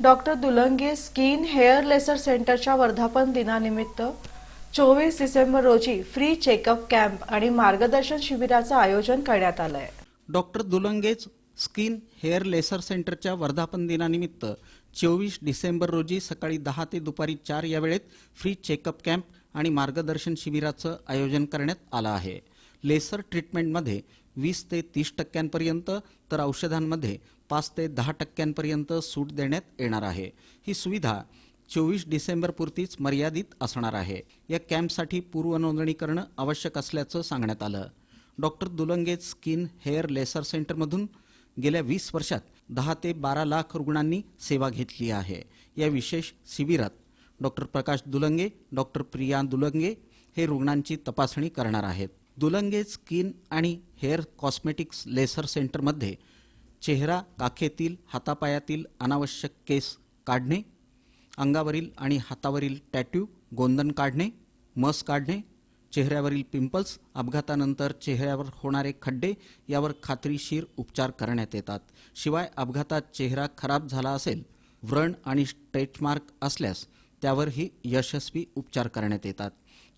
Doctor Dulange skin hair laser सेंटरच्या वर्धापन दिनानिमित्त चोवीस डिसेंबर रोजी फ्री चेकअप कॅम्प आणि मार्गदर्शन शिबिराचं आयोजन करण्यात आलं आहे doctor Dulange's skin hair laser सेंटरच्या वर्धापन दिनानिमित्त चोवीस डिसेंबर रोजी सकाळी दहा ते दुपारी चार या वेळेत फ्री चेकअप कॅम्प आणि मार्गदर्शन शिबिराचं आयोजन करण्यात आलं आहे. लेसर ट्रीटमेंटमध्ये वीस ते तीस टक्क्यांपर्यंत तर औषधांमध्ये पाच ते दहा टक्क्यांपर्यंत सूट देण्यात येणार आहे. ही सुविधा चोवीस डिसेंबरपुरतीच मर्यादित असणार आहे. या कॅम्पसाठी पूर्वनोंदणी करणं आवश्यक असल्याचं सांगण्यात आलं. Doctor Dulange skin hair laser सेंटरमधून गेल्या वीस वर्षात दहा ते बारा लाख रुग्णांनी सेवा घेतली आहे. या विशेष शिबिरात डॉक्टर प्रकाश दुलंगे डॉक्टर प्रिया दुलंगे हे रुग्णांची तपासणी करणार आहेत. दुलंगे स्किन आणि हेअर कॉस्मेटिक्स लेसर सेंटरमध्ये चेहरा काखेतील हातापायातील अनावश्यक केस काढणे अंगावरील आणि हातावरील टॅट्यू गोंदण काढणे मस काढणे चेहऱ्यावरील पिंपल्स अपघातानंतर चेहऱ्यावर होणारे खड्डे यावर खात्रीशीर उपचार करण्यात येतात. शिवाय अपघातात चेहरा खराब झाला असेल व्रण आणि स्ट्रेचमार्क असल्यास त्यावरही यशस्वी उपचार करण्यात येतात.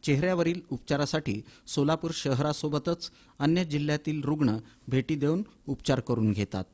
चेहऱ्यावरील उपचारासाठी सोलापूर शहरासोबतच अन्य जिल्ह्यातील रुग्ण भेटी देऊन उपचार करून घेतात.